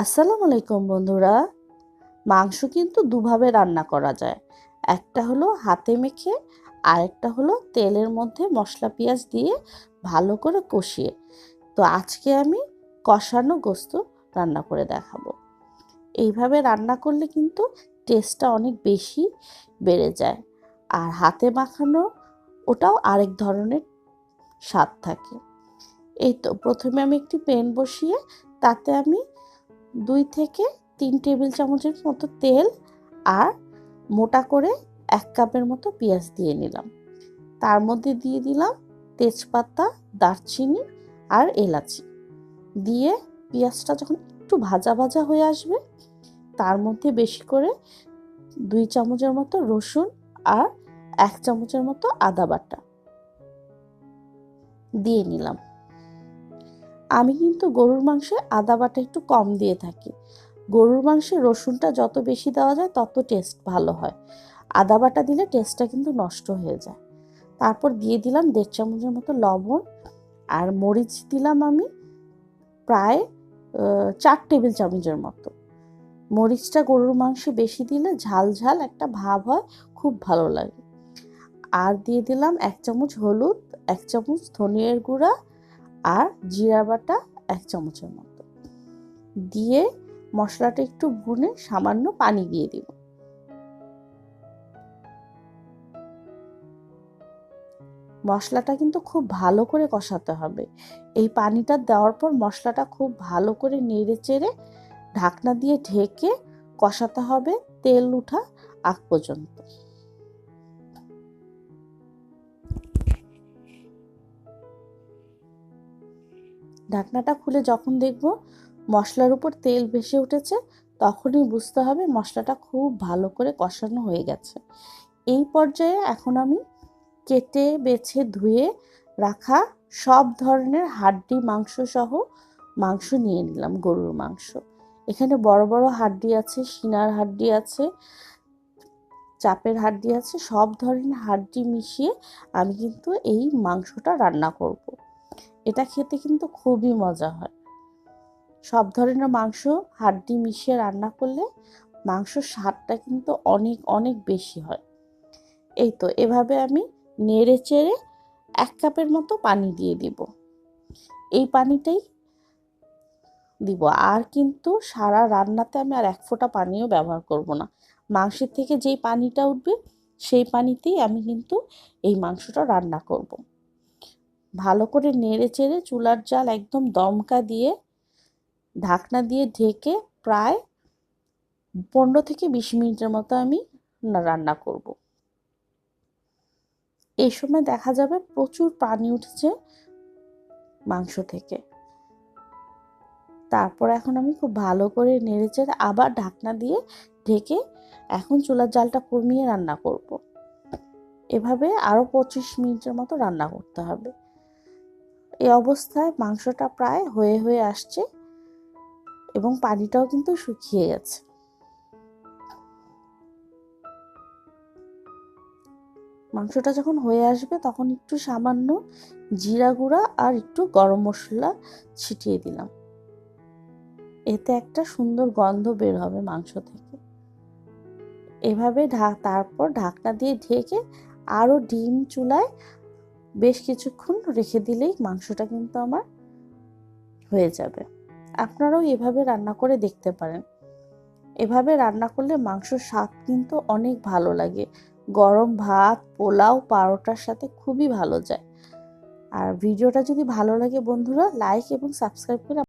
আসসালামু আলাইকুম বন্ধুরা। মাংস কিন্তু দুভাবে রান্না করা যায়। একটা হলো হাতে মেখে, আরেকটা হলো তেলের মধ্যে মশলা পেঁয়াজ দিয়ে ভালো করে কষিয়ে। তো আজকে আমি কষানো গোস্ত রান্না করে দেখাবো। এইভাবে রান্না করলে কিন্তু টেস্টটা অনেক বেশি বেড়ে যায়। আর হাতে মাখানো, ওটাও আরেক ধরনের স্বাদ থাকে। এই তো, প্রথমে আমি একটি প্যান বসিয়ে তাতে আমি দুই থেকে তিন টেবিল চামচের মতো তেল আর মোটা করে এক কাপের মতো পেঁয়াজ দিয়ে নিলাম। তার মধ্যে দিয়ে দিলাম তেজপাতা, দারচিনি আর এলাচি। দিয়ে পেঁয়াজটা যখন একটু ভাজা ভাজা হয়ে আসবে, তার মধ্যে বেশি করে দুই চামচের মতো রসুন আর এক চামচের মতো আদা বাটা দিয়ে নিলাম। আমি কিন্তু গরুর মাংসে আদা বাটা একটু কম দিয়ে থাকি। গরুর মাংসে রসুনটা যত বেশি দেওয়া যায়, তত টেস্ট ভালো হয়। আদা বাটা দিলে টেস্টটা কিন্তু নষ্ট হয়ে যায়। তারপর দিয়ে দিলাম দেড় চামচের মতো লবণ আর মরিচ দিলাম আমি প্রায় চার টেবিল চামচের মতো। মরিচটা গরুর মাংসে বেশি দিলে ঝাল ঝাল একটা ভাব হয়, খুব ভালো লাগে। আর দিয়ে দিলাম এক চামচ হলুদ, এক চামচ ধনিয়ার গুঁড়া আর জিরা বাটা এক চামচের মতো। দিয়ে মশলাটা একটু ভুনে সামান্য পানি দিয়ে দিব। মশলাটা কিন্তু খুব ভালো করে কষাতে হবে। এই পানিটা দেওয়ার পর মশলাটা খুব ভালো করে নেড়ে চেড়ে ঢাকনা দিয়ে ঢেকে কষাতে হবে তেল উঠা আগ পর্যন্ত। ঢাকনাটা খুলে যখন দেখব মশলার উপর তেল ভেসে উঠেছে, তখনই বুঝতে হবে মশলাটা খুব ভালো করে কষানো হয়ে গেছে এই পর্যায়ে এখন আমি কেটে, বেছে, ধুয়ে রাখা সব ধরনের হাড্ডি মাংস সহ মাংস নিয়ে নিলাম, গরুর মাংস এখানে বড় বড় হাড্ডি আছে সিনার হাড্ডি আছে, চাপের হাড্ডি আছে, সব ধরনের হাড্ডি মিশিয়ে আমি কিন্তু এই মাংসটা রান্না করব। এটা খেতে কিন্তু খুবই মজা হয়। সব ধরনের মাংস, হাড্ডি মিশিয়ে রান্না করলে মাংসর স্বাদটা কিন্তু অনেক অনেক বেশি হয়। এই তো, এভাবে আমি নেড়ে চেড়ে এক কাপের মতো পানি দিয়ে দিব। এই পানিটাই দিব। আর কিন্তু সারা রান্নাতে আমি আর এক ফোঁটা পানিও ব্যবহার করব না। মাংসের থেকে যেই পানিটা উঠবে, সেই পানিতেই আমি কিন্তু এই মাংসটা রান্না করব। ভালো করে নেড়ে চেড়ে চুলার জাল একদম দমকা দিয়ে ঢাকনা দিয়ে ঢেকে প্রায় পনেরো থেকে বিশ মিনিটের মতো আমি রান্না করব। এই সময় দেখা যাবে প্রচুর পানি উঠছে মাংস থেকে তারপর এখন আমি খুব ভালো করে নেড়ে চেড়ে আবার ঢাকনা দিয়ে ঢেকে এখন চুলার জালটা কমিয়ে রান্না করব। এভাবে আরও পঁচিশ মিনিটের মতো রান্না করতে হবে এই অবস্থায় মাংসটা প্রায় হয়ে হয়ে আসছে এবং পানিটাও কিন্তু শুকিয়ে গেছে। মাংসটা যখন হয়ে আসবে তখন একটু সামান্য জিরা গুঁড়া আর একটু গরম মশলা ছিটিয়ে দিলাম। এতে একটা সুন্দর গন্ধ বের হবে মাংস থেকে। এভাবে তারপর ঢাকনা দিয়ে ঢেকে আরও ডিম চুলায় বেশ কিছুক্ষণ রেখে দিলেই মাংসটা কিন্তু আমার হয়ে যাবে। আপনারাও এভাবে রান্না করে দেখতে পারেন। এভাবে রান্না করলে মাংসর স্বাদ কিন্তু অনেক ভালো লাগে। গরম ভাত, পোলাও পারোটার সাথে খুবই ভালো যায়। আর ভিডিওটা যদি ভালো লাগে বন্ধুরা লাইক এবং সাবস্ক্রাইব করে